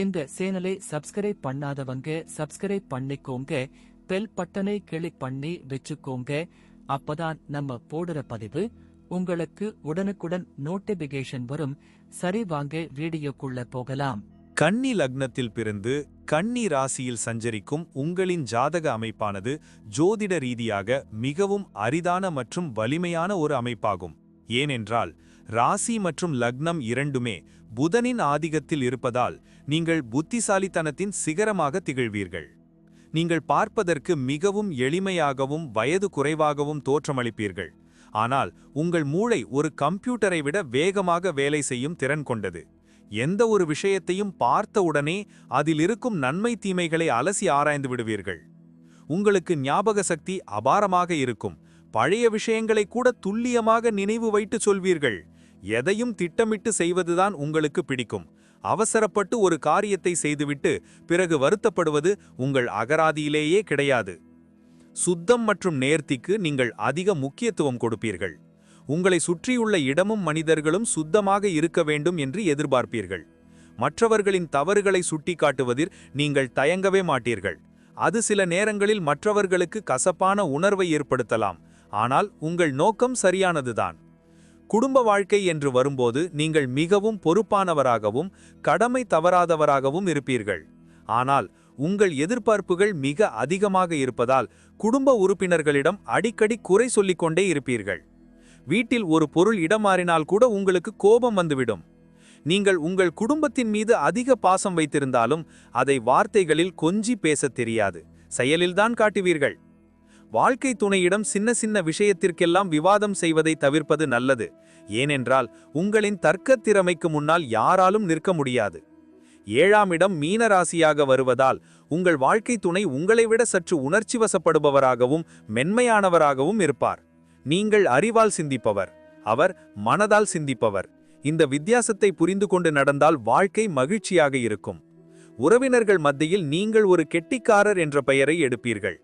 இந்த சேனலை சப்ஸ்கிரைப் பண்ணாதவங்க சப்ஸ்கிரைப் பண்ணிக்கோங்க. பெல் பட்டனை கிளிக் பண்ணி வச்சுக்கோங்க. அப்பதான் நம்ம போடுற பதிவு உங்களுக்கு உடனுக்குடன் நோட்டிபிகேஷன் வரும். சரி வாங்க வீடியோக்குள்ள போகலாம். கன்னி லக்னத்தில் பிறந்து கன்னி ராசியில் சஞ்சரிக்கும் உங்களின் ஜாதக அமைப்பானது ஜோதிட ரீதியாக மிகவும் அரிதான மற்றும் வலிமையான ஒரு அமைப்பாகும். ஏனென்றால் ராசி மற்றும் லக்னம் இரண்டுமே புதனின் ஆதிக்கத்தில் இருப்பதால் நீங்கள் புத்திசாலித்தனத்தின் சிகரமாக திகழ்வீர்கள். நீங்கள் பார்ப்பதற்கு மிகவும் எளிமையாகவும் வயது குறைவாகவும் தோற்றமளிப்பீர்கள். ஆனால் உங்கள் மூளை ஒரு கம்ப்யூட்டரை விட வேகமாக வேலை செய்யும் திறன் கொண்டது. எந்த ஒரு விஷயத்தையும் பார்த்தவுடனே அதில் இருக்கும் நன்மை தீமைகளை அலசி ஆராய்ந்து விடுவீர்கள். உங்களுக்கு ஞாபக சக்தி அபாரமாக இருக்கும். பழைய விஷயங்களை கூட துல்லியமாக நினைவு வைத்து சொல்வீர்கள். எதையும் திட்டமிட்டு செய்வதுதான் உங்களுக்கு பிடிக்கும். அவசரப்பட்டு ஒரு காரியத்தை செய்துவிட்டு பிறகு வருத்தப்படுவது உங்கள் அகராதியிலேயே கிடையாது. சுத்தம் மற்றும் நேர்த்திக்கு நீங்கள் அதிக முக்கியத்துவம் கொடுப்பீர்கள். உங்களை சுற்றியுள்ள இடமும் மனிதர்களும் சுத்தமாக இருக்க வேண்டும் என்று எதிர்பார்ப்பீர்கள். மற்றவர்களின் தவறுகளை சுட்டிக்காட்டுவதில் நீங்கள் தயங்கவே மாட்டீர்கள். அது சில நேரங்களில் மற்றவர்களுக்கு கசப்பான உணர்வை ஏற்படுத்தலாம். ஆனால் உங்கள் நோக்கம் சரியானதுதான். குடும்ப வாழ்க்கை என்று வரும்போது நீங்கள் மிகவும் பொறுப்பானவராகவும் கடமை தவறாதவராகவும் இருப்பீர்கள். ஆனால் உங்கள் எதிர்பார்ப்புகள் மிக அதிகமாக இருப்பதால் குடும்ப உறுப்பினர்களிடம் அடிக்கடி குறை சொல்லிக்கொண்டே இருப்பீர்கள். வீட்டில் ஒரு பொருள் இடமாறினால் கூட உங்களுக்கு கோபம் வந்துவிடும். நீங்கள் உங்கள் குடும்பத்தின் மீது அதிக பாசம் வைத்திருந்தாலும் அதை வார்த்தைகளில் கொஞ்சி பேசத் தெரியாது. செயலில்தான் காட்டுவீர்கள். வாழ்க்கை துணையிடம் சின்ன சின்ன விஷயத்திற்கெல்லாம் விவாதம் செய்வதை தவிர்ப்பது நல்லது. ஏனென்றால் உங்களின் தர்க்கத் திறமைக்கு முன்னால் யாராலும் நிற்க முடியாது. ஏழாம் இடம் மீனராசியாக வருவதால் உங்கள் வாழ்க்கை துணை உங்களை விட சற்று உணர்ச்சி வசப்படுபவராகவும் மென்மையானவராகவும் இருப்பார். நீங்கள் அறிவால் சிந்திப்பவர். அவர் மனதால் சிந்திப்பவர். இந்த வித்தியாசத்தை புரிந்து கொண்டு நடந்தால் வாழ்க்கை மகிழ்ச்சியாக இருக்கும். உறவினர்கள் மத்தியில் நீங்கள் ஒரு கெட்டிக்காரர் என்ற பெயரை எடுப்பீர்கள்.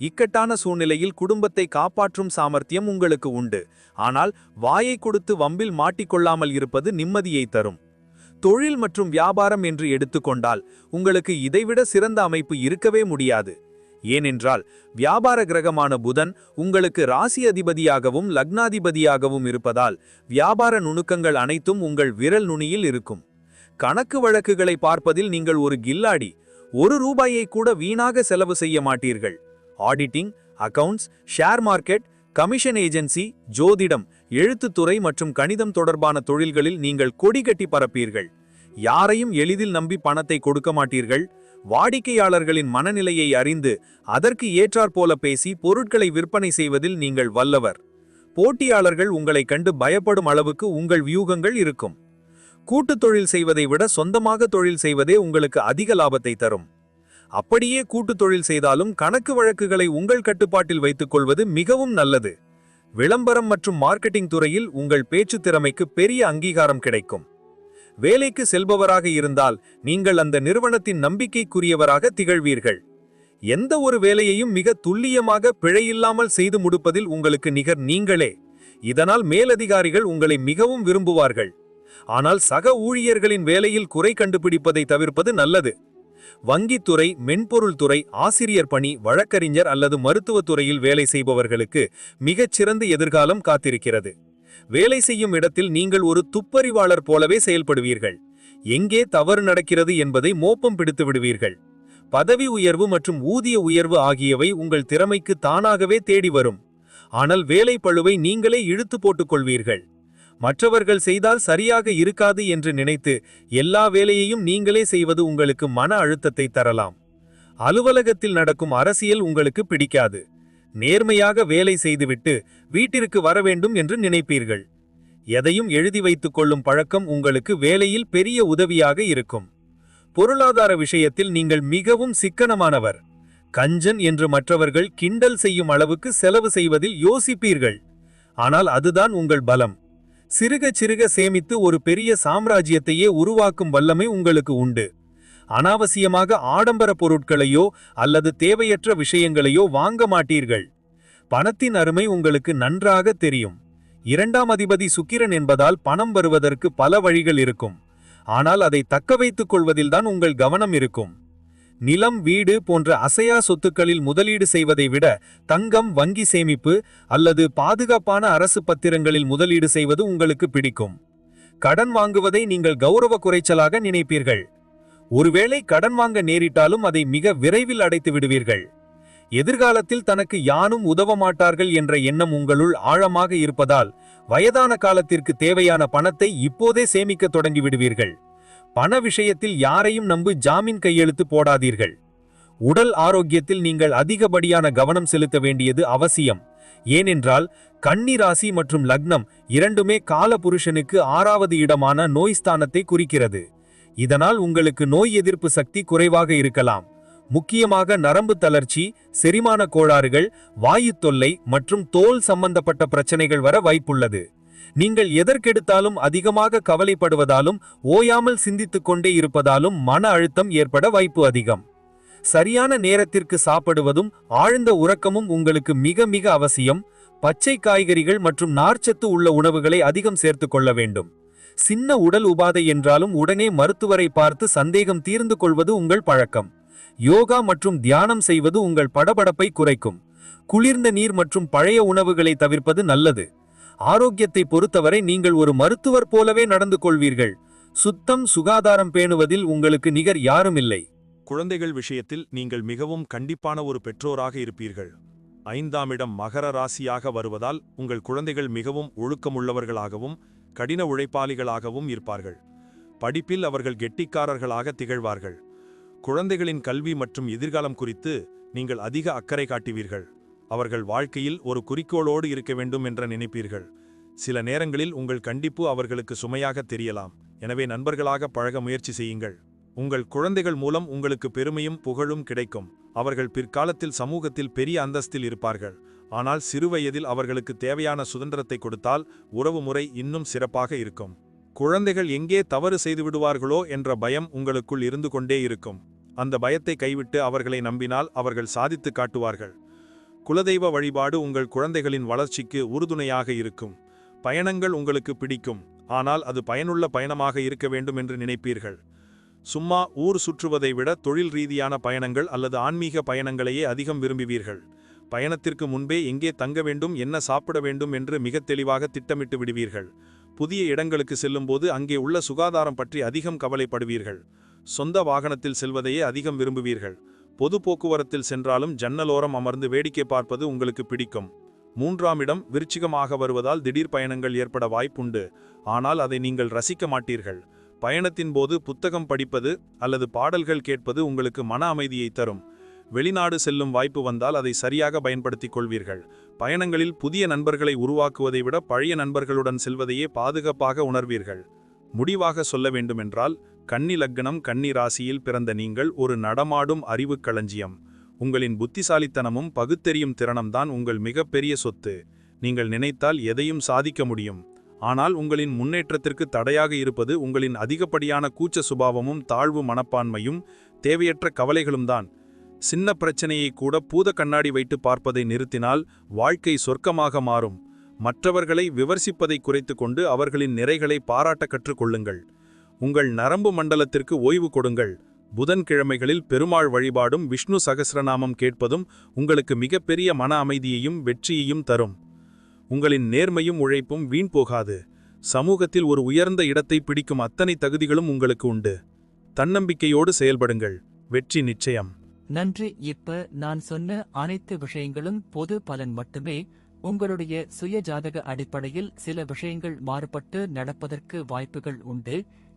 இக்கட்டான சூழ்நிலையில் குடும்பத்தை காப்பாற்றும் சாமர்த்தியம் உங்களுக்கு உண்டு. ஆனால் வாயை கொடுத்து வம்பில் மாட்டிக்கொள்ளாமல் இருப்பது நிம்மதியை தரும். தொழில் மற்றும் வியாபாரம் என்று எடுத்துக்கொண்டால் உங்களுக்கு இதைவிட சிறந்த அமைப்பு இருக்கவே முடியாது. ஏனென்றால் வியாபார கிரகமான புதன் உங்களுக்கு ராசி அதிபதியாகவும் லக்னாதிபதியாகவும் இருப்பதால் வியாபார நுணுக்கங்கள் அனைத்தும் உங்கள் விரல் நுனியில் இருக்கும். கணக்கு வழக்குகளை பார்ப்பதில் நீங்கள் ஒரு கில்லாடி ஒரு ரூபாயை கூட வீணாக செலவு செய்ய மாட்டீர்கள். Auditing accounts share market commission agency ஜோதிடம் எழுத்துத்துறை மற்றும் கணிதம் தொடர்பான தொழில்களில் நீங்கள் கொடி கட்டி பரப்பீர்கள். யாரையும் எளிதில் நம்பி பணத்தை கொடுக்க மாட்டீர்கள். வாடிக்கையாளர்களின் மனநிலையை அறிந்து அதற்கு ஏற்றாற்போல பேசி பொருட்களை விற்பனை செய்வதில் நீங்கள் வல்லவர். போட்டியாளர்கள் உங்களை கண்டு பயப்படும் அளவுக்கு உங்கள் வியூகங்கள் இருக்கும். கூட்டுத் தொழில் செய்வதை விட சொந்தமாக தொழில் செய்வதே உங்களுக்கு அதிக லாபத்தை தரும். அப்படியே கூட்டு தொழில் செய்தாலும் கணக்கு வழக்குகளை உங்கள் கட்டுப்பாட்டில் வைத்துக் கொள்வது மிகவும் நல்லது. விளம்பரம் மற்றும் மார்க்கெட்டிங் துறையில் உங்கள் பேச்சு திறமைக்கு பெரிய அங்கீகாரம் கிடைக்கும். வேலைக்கு செல்பவராக இருந்தால் நீங்கள் அந்த நிறுவனத்தின் நம்பிக்கைக்குரியவராக திகழ்வீர்கள். எந்த ஒரு வேலையையும் மிக துல்லியமாக பிழையில்லாமல் செய்து முடிப்பதில் உங்களுக்கு நிகர் நீங்களே. இதனால் மேலதிகாரிகள் உங்களை மிகவும் விரும்புவார்கள். ஆனால் சக ஊழியர்களின் வேலையில் குறை கண்டுபிடிப்பதை தவிர்ப்பது நல்லது. வங்கித்துறை மென்பொருள் துறை ஆசிரியர் பணி வழக்கறிஞர் அல்லது மருத்துவத் துறையில் வேலை செய்பவர்களுக்கு மிகச்சிறந்த எதிர்காலம் காத்திருக்கிறது. வேலை செய்யும் இடத்தில் நீங்கள் ஒரு துப்பறிவாளர் போலவே செயல்படுவீர்கள். எங்கே தவறு நடக்கிறது என்பதை மோப்பம் பிடித்து விடுவீர்கள். பதவி உயர்வு மற்றும் ஊதிய உயர்வு ஆகியவை உங்கள் திறமைக்கு தானாகவே தேடி வரும். ஆனால் வேலை பழுவை நீங்களே இழுத்து போட்டுக் கொள்வீர்கள். மற்றவர்கள் செய்தால் சரியாக இருக்காது என்று நினைத்து எல்லா வேலையையும் நீங்களே செய்வது உங்களுக்கு மன அழுத்தத்தை தரலாம். அலுவலகத்தில் நடக்கும் அரசியல் உங்களுக்கு பிடிக்காது. நேர்மையாக வேலை செய்துவிட்டு வீட்டிற்கு வர வேண்டும் என்று நினைப்பீர்கள். எதையும் எழுதி வைத்துக் கொள்ளும் பழக்கம் உங்களுக்கு வேலையில் பெரிய உதவியாக இருக்கும். பொருளாதார விஷயத்தில் நீங்கள் மிகவும் சிக்கனமானவர். கஞ்சன் என்று மற்றவர்கள் கிண்டல் செய்யும் அளவுக்கு செலவு செய்வதில் யோசிப்பீர்கள். ஆனால் அதுதான் உங்கள் பலம். சிறுக சிறுக சேமித்து ஒரு பெரிய சாம்ராஜ்யத்தையே உருவாக்கும் வல்லமை உங்களுக்கு உண்டு. அனாவசியமாக ஆடம்பர பொருட்களையோ அல்லது தேவையற்ற விஷயங்களையோ வாங்க மாட்டீர்கள். பணத்தின் அருமை உங்களுக்கு நன்றாக தெரியும். இரண்டாம் அதிபதி சுக்கிரன் என்பதால் பணம் வருவதற்கு பல வழிகள் இருக்கும். ஆனால் அதை தக்க வைத்துக் கொள்வதில்தான் உங்கள் கவனம் இருக்கும். நிலம் வீடு போன்ற அசையா சொத்துக்களில் முதலீடு செய்வதை விட தங்கம் வங்கி சேமிப்பு அல்லது பாதுகாப்பான அரசு பத்திரங்களில் முதலீடு செய்வது உங்களுக்கு பிடிக்கும். கடன் வாங்குவதை நீங்கள் கௌரவ குறைச்சலாக நினைப்பீர்கள். ஒருவேளை கடன் வாங்க நேரிட்டாலும் அதை மிக விரைவில் அடைத்து விடுவீர்கள். எதிர்காலத்தில் தனக்கு யானும் உதவ மாட்டார்கள் என்ற எண்ணம் உங்களுள் ஆழமாக இருப்பதால் வயதான காலத்திற்கு தேவையான பணத்தை இப்போதே சேமிக்க தொடங்கிவிடுவீர்கள் பண விஷயத்தில் யாரையும் நம்பு ஜாமீன் கையெழுத்து போடாதீர்கள். உடல் ஆரோக்கியத்தில் நீங்கள் அதிகப்படியான கவனம் செலுத்த வேண்டியது அவசியம். ஏனென்றால் கன்னி ராசி மற்றும் லக்னம் இரண்டுமே கால புருஷனுக்கு ஆறாவது இடமான நோய் ஸ்தானத்தை குறிக்கிறது. இதனால் உங்களுக்கு நோய் எதிர்ப்பு சக்தி குறைவாக இருக்கலாம். முக்கியமாக நரம்பு தளர்ச்சி செரிமான கோளாறுகள் வாயு தொல்லை மற்றும் தோல் சம்பந்தப்பட்ட பிரச்சனைகள் வர வாய்ப்புள்ளது. நீங்கள் எதற்கெடுத்தாலும் அதிகமாக கவலைப்படுவதாலும் ஓயாமல் சிந்தித்துக் கொண்டே இருப்பதாலும் மன அழுத்தம் ஏற்பட வாய்ப்பு அதிகம். சரியான நேரத்திற்கு சாப்பிடுவதும் ஆழ்ந்த உறக்கமும் உங்களுக்கு மிக மிக அவசியம். பச்சை காய்கறிகள் மற்றும் நார்ச்சத்து உள்ள உணவுகளை அதிகம் சேர்த்து கொள்ள வேண்டும். சின்ன உடல் உபாதை என்றாலும் உடனே மருத்துவரை பார்த்து சந்தேகம் தீர்ந்து கொள்வது உங்கள் பழக்கம். யோகா மற்றும் தியானம் செய்வது உங்கள் படபடப்பை குறைக்கும். குளிர்ந்த நீர் மற்றும் பழைய உணவுகளை தவிர்ப்பது நல்லது. ஆரோக்கியத்தை பொறுத்தவரை நீங்கள் ஒரு மருத்துவர் போலவே நடந்து கொள்வீர்கள். சுத்தம் சுகாதாரம் பேணுவதில் உங்களுக்கு நிகர் யாரும் இல்லை குழந்தைகள் விஷயத்தில் நீங்கள் மிகவும் கண்டிப்பான ஒரு பெற்றோராக இருப்பீர்கள். ஐந்தாம் இடம் மகர ராசியாக வருவதால் உங்கள் குழந்தைகள் மிகவும் ஒழுக்கமுள்ளவர்களாகவும் கடின உழைப்பாளிகளாகவும் இருப்பார்கள். படிப்பில் அவர்கள் கெட்டிக்காரர்களாக திகழ்வார்கள். குழந்தைகளின் கல்வி மற்றும் எதிர்காலம் குறித்து நீங்கள் அதிக அக்கறை காட்டுவீர்கள். அவர்கள் வாழ்க்கையில் ஒரு குறிக்கோளோடு இருக்க வேண்டும் என்ற நினைப்பீர்கள். சில நேரங்களில் உங்கள் கண்டிப்பு அவர்களுக்கு சுமையாக தெரியலாம். எனவே நண்பர்களாக பழக முயற்சி செய்யுங்கள். உங்கள் குழந்தைகள் மூலம் உங்களுக்கு பெருமையும் புகழும் கிடைக்கும். அவர்கள் பிற்காலத்தில் சமூகத்தில் பெரிய அந்தஸ்தில் இருப்பார்கள். ஆனால் சிறுவயதில் அவர்களுக்கு தேவையான சுதந்திரத்தை கொடுத்தால் உறவு முறை இன்னும் சிறப்பாக இருக்கும். குழந்தைகள் எங்கே தவறு செய்து விடுவார்களோ என்ற பயம் உங்களுக்குள் இருந்து கொண்டே இருக்கும். அந்த பயத்தை கைவிட்டு அவர்களை நம்பினால் அவர்கள் சாதித்து காட்டுவார்கள். குலதெய்வ வழிபாடு உங்கள் குழந்தைகளின் வளர்ச்சிக்கு உறுதுணையாக இருக்கும். பயணங்கள் உங்களுக்கு பிடிக்கும். ஆனால் அது பயனுள்ள பயணமாக இருக்க வேண்டும் என்று நினைப்பீர்கள். சும்மா ஊர் சுற்றுவதை விட தொழில் ரீதியான பயணங்கள் அல்லது ஆன்மீக பயணங்களையே அதிகம் விரும்புவீர்கள். பயணத்திற்கு முன்பே எங்கே தங்க வேண்டும் என்ன சாப்பிட வேண்டும் என்று மிக தெளிவாக திட்டமிட்டு விடுவீர்கள். புதிய இடங்களுக்கு செல்லும்போது அங்கே உள்ள சுகாதாரம் பற்றி அதிகம் கவலைப்படுவீர்கள். சொந்த வாகனத்தில் செல்வதையே அதிகம் விரும்புவீர்கள். பொது போக்குவரத்தில் சென்றாலும் ஜன்னலோரம் அமர்ந்து வேடிக்கை பார்ப்பது உங்களுக்கு பிடிக்கும். மூன்றாம் இடம் விருச்சிகமாக வருவதால் திடீர் பயணங்கள் ஏற்பட வாய்ப்புண்டு. ஆனால் அதை நீங்கள் ரசிக்க மாட்டீர்கள். பயணத்தின் போது புத்தகம் படிப்பது அல்லது பாடல்கள் கேட்பது உங்களுக்கு மன அமைதியை தரும். வெளிநாடு செல்லும் வாய்ப்பு வந்தால் அதை சரியாக பயன்படுத்திக் கொள்வீர்கள். பயணங்களில் புதிய நண்பர்களை உருவாக்குவதை விட பழைய நண்பர்களுடன் செல்வதையே பாதுகாப்பாக உணர்வீர்கள். முடிவாக சொல்ல வேண்டுமென்றால் கன்னி லக்னம் கன்னி ராசியில் பிறந்த நீங்கள் ஒரு நடமாடும் அறிவுக் களஞ்சியம். உங்களின் புத்திசாலித்தனமும் பகுத்தெறியும் திறனம்தான் உங்கள் மிகப்பெரிய சொத்து. நீங்கள் நினைத்தால் எதையும் சாதிக்க முடியும். ஆனால் உங்களின் முன்னேற்றத்திற்கு தடையாக இருப்பது உங்களின் அதிகப்படியான கூச்ச சுபாவமும் தாழ்வு மனப்பான்மையும் தேவையற்ற கவலைகளும் தான் சின்ன பிரச்சனையை கூட பூத கண்ணாடி வைத்து பார்ப்பதை நிறுத்தினால் வாழ்க்கை சொர்க்கமாக மாறும். மற்றவர்களை விமர்சிப்பதை குறைத்து கொண்டு அவர்களின் நிறைகளை பாராட்ட கற்றுக்கொள்ளுங்கள் உங்கள் நரம்பு மண்டலத்திற்கு ஓய்வு கொடுங்கள். புதன்கிழமைகளில் பெருமாள் வழிபாடும் விஷ்ணு சகசிரநாமம் கேட்பதும் உங்களுக்கு மிகப்பெரிய மன அமைதியையும் வெற்றியையும் தரும். உங்களின் நேர்மையும் உழைப்பும் வீண் போகாது. சமூகத்தில் ஒரு உயர்ந்த இடத்தை பிடிக்கும் அத்தனை தகுதிகளும் உங்களுக்கு உண்டு. தன்னம்பிக்கையோடு செயல்படுங்கள். வெற்றி நிச்சயம். நன்றி. இப்ப நான் சொன்ன அனைத்து விஷயங்களும் பொது பலன் மட்டுமே. உங்களுடைய சுய ஜாதக அடிப்படையில் சில விஷயங்கள் மாறுபட்டு நடப்பதற்கு வாய்ப்புகள் உண்டு.